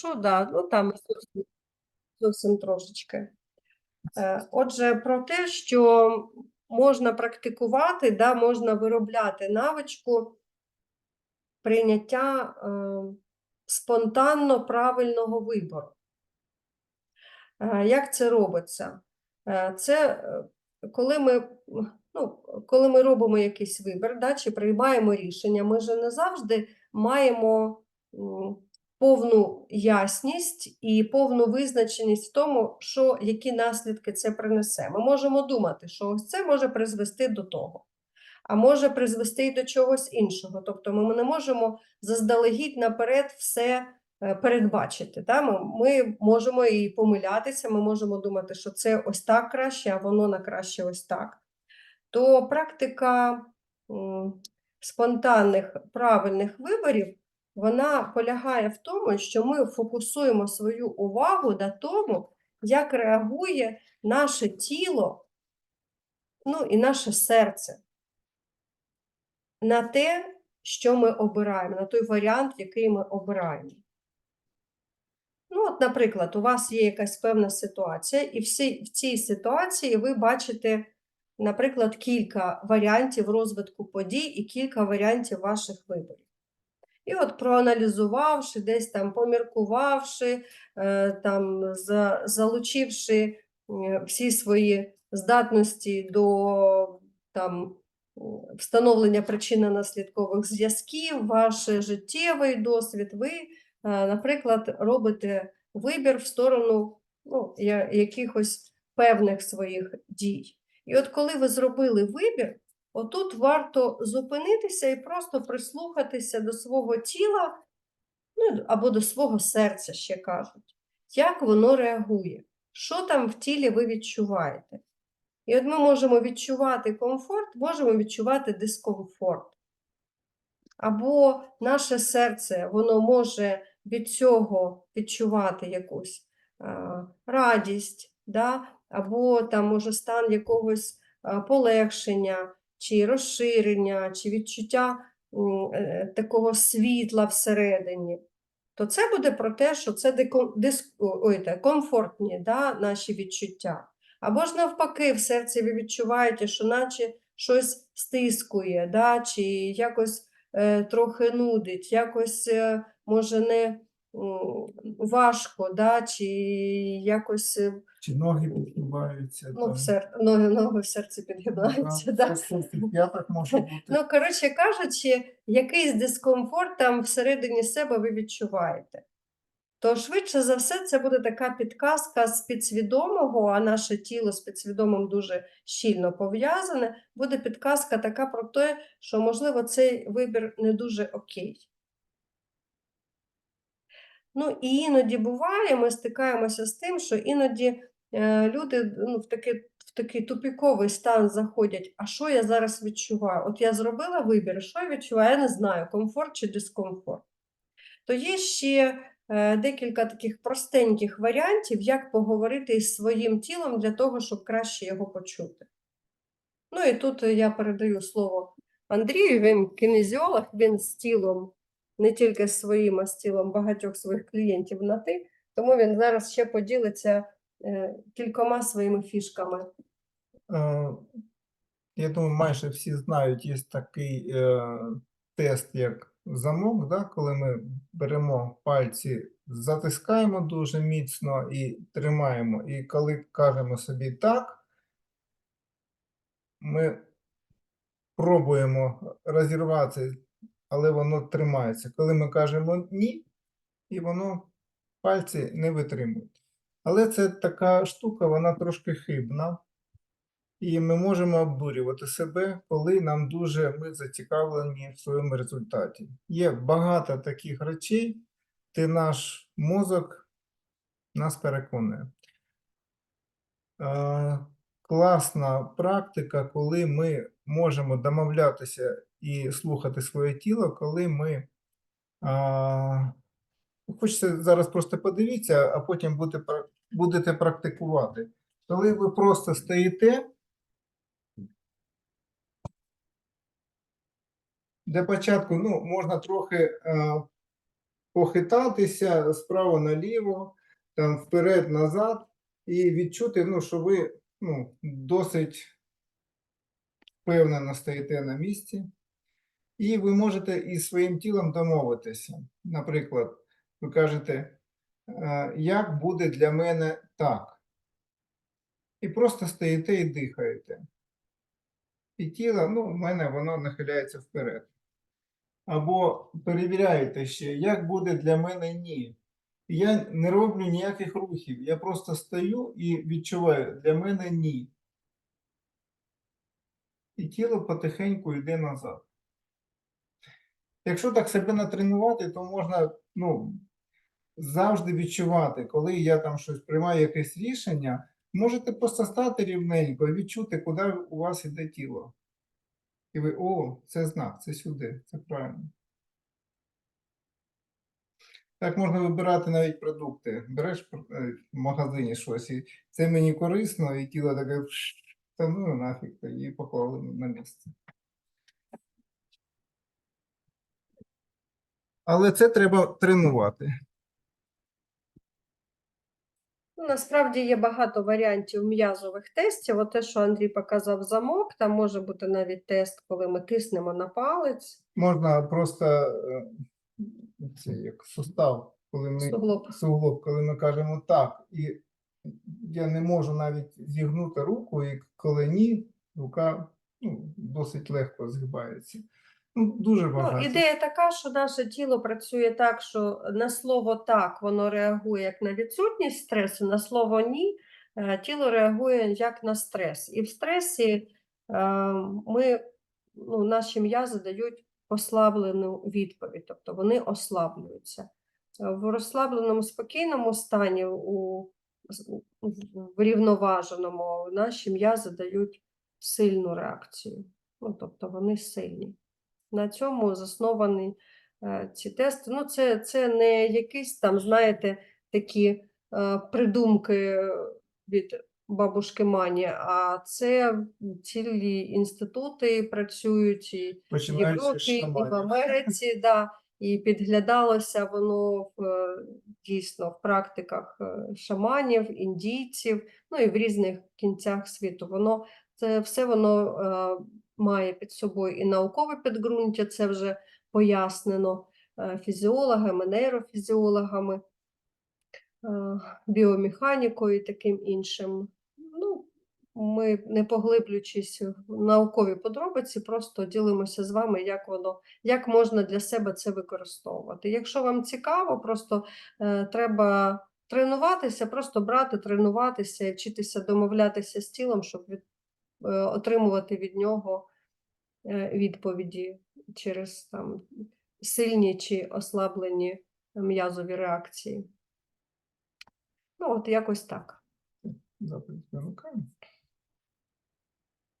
збільшу, да, ну там зовсім, зовсім трошечки. Е, Отже, про те, що можна практикувати, да, можна виробляти навичку прийняття е, спонтанно правильного вибору. Е, Як це робиться? Е, Це е, коли ми, ну, коли ми робимо якийсь вибір, да, чи приймаємо рішення, ми же не завжди маємо повну ясність і повну визначеність в тому, що, які наслідки це принесе. Ми можемо думати, що ось це може призвести до того, а може призвести і до чогось іншого. Тобто ми не можемо заздалегідь наперед все е, передбачити. Да? Ми, можемо і помилятися, ми можемо думати, що це ось так краще, а воно на краще ось так. То практика спонтанних правильних виборів вона полягає в тому, що ми фокусуємо свою увагу на тому, як реагує наше тіло, ну і наше серце на те, що ми обираємо, на той варіант, який ми обираємо. Ну, от, наприклад, у вас є якась певна ситуація, і всі, в цій ситуації ви бачите, наприклад, кілька варіантів розвитку подій і кілька варіантів ваших виборів. І от проаналізувавши, десь там поміркувавши, е, там, залучивши всі свої здатності до там, встановлення причинно-наслідкових зв'язків, ваш життєвий досвід, ви, е, наприклад, робите вибір в сторону ну, якихось певних своїх дій. І от коли ви зробили вибір, Отут варто зупинитися і просто прислухатися до свого тіла, ну, або до свого серця, ще кажуть, як воно реагує, що там в тілі ви відчуваєте. І от ми можемо відчувати комфорт, можемо відчувати дискомфорт. Або наше серце, воно може від цього відчувати якусь а, радість, да? або там може стан якогось полегшення чи розширення, чи відчуття е, такого світла всередині, то це буде про те, що це комфортні да, наші відчуття. Або ж навпаки, в серці ви відчуваєте, що наче щось стискує, да, чи якось е, трохи нудить, якось е, може не важко, да, чи якось е, Чи ноги підгибаються. ну, там. в сер... ноги, ноги в серці Ну, підгибаються. да, Да. щось в п'ятах може бути. Ну, коротше кажучи, якийсь дискомфорт там всередині себе ви відчуваєте. То швидше за все, це буде така підказка з підсвідомого, а наше тіло з підсвідомим дуже щільно пов'язане. Буде підказка така про те, що, можливо, цей вибір не дуже окей. Ну, і іноді буває, ми стикаємося з тим, що іноді е, люди ну, в такий, в такий тупіковий стан заходять. А що я зараз відчуваю? От я зробила вибір, що я відчуваю? Я не знаю, комфорт чи дискомфорт. То є ще е, декілька таких простеньких варіантів, як поговорити із своїм тілом для того, щоб краще його почути. Ну і тут я передаю слово Андрію, він кінезіолог, він з тілом, не тільки з своїм, а з тілом багатьох своїх клієнтів на ти, тому він зараз ще поділиться е, кількома своїми фішками. Е, Я думаю, майже всі знають, є такий е, тест, як замок, да? коли ми беремо пальці, затискаємо дуже міцно і тримаємо. І коли кажемо собі так, ми пробуємо розірватися, але воно тримається. Коли ми кажемо ні, і воно пальці не витримують. Але це така штука, вона трошки хибна. І ми можемо обдурювати себе, коли нам дуже ми зацікавлені в своєму результаті. Є багато таких речей, де наш мозок нас переконує. Класна практика, коли ми можемо домовлятися і слухати своє тіло, коли ми. А, хочеться зараз просто подивіться, а потім будете, будете практикувати. Коли ви просто стоїте, для початку ну, можна трохи е, похитатися справа наліво, там вперед, назад, і відчути, ну, що ви ну, досить впевнено стоїте на місці. І ви можете із своїм тілом домовитися. Наприклад, ви кажете, «Е, як буде для мене так? І просто стоїте і дихаєте. І тіло, ну, в мене воно нахиляється вперед. Або перевіряєте ще, як буде для мене ні. Я не роблю ніяких рухів, я просто стою і відчуваю, для мене ні. І тіло потихеньку йде назад. Якщо так себе натренувати, то можна ну, завжди відчувати, коли я там щось приймаю якесь рішення, можете просто стати рівненько і відчути, куди у вас іде тіло. І ви, о, це знак, це сюди, це правильно. Так можна вибирати навіть продукти. Береш е, в магазині щось, і це мені корисно, і тіло таке, «Пш, та ну нафіг, і поклали на місце. Але це треба тренувати. Ну, Насправді є багато варіантів м'язових тестів. От те, що Андрій показав замок, там може бути навіть тест, коли ми тиснемо на палець, Можна просто е, це як сустав, коли ми суглоб. суглоб, коли ми кажемо так, і я не можу навіть зігнути руку, і коли ні, рука ну, досить легко згибається. Ну, дуже Ну, ідея така, що наше тіло працює так, що на слово так воно реагує як на відсутність стресу, на слово ні, е, тіло реагує як на стрес. І в стресі е, ми, ну, наші м'язи дають послаблену відповідь, тобто вони ослаблюються. Е, В розслабленому спокійному стані, у, з- в наші м'язи дають сильну реакцію. Ну, тобто вони сильні. На цьому засновані е, ці тести. Ну, це, це не якісь там, знаєте, такі е, придумки від бабушки Мані, а це цілі інститути працюють і в Європі, і в. Америці, да, і підглядалося воно в, е, дійсно в практиках шаманів, індійців, ну і в різних кінцях світу. Воно це все воно має під собою і наукове підґрунтя, це вже пояснено е, фізіологами, нейрофізіологами, е, біомеханікою і таким іншим. Ну, ми, не поглиблюючись в наукові подробиці, просто ділимося з вами, як воно, як можна для себе це використовувати. Якщо вам цікаво, просто е, треба тренуватися, просто брати, тренуватися вчитися домовлятися з тілом, щоб від, отримувати від нього відповіді через там, сильні чи ослаблені м'язові реакції. Ну, от якось так. Запит вимикаємо.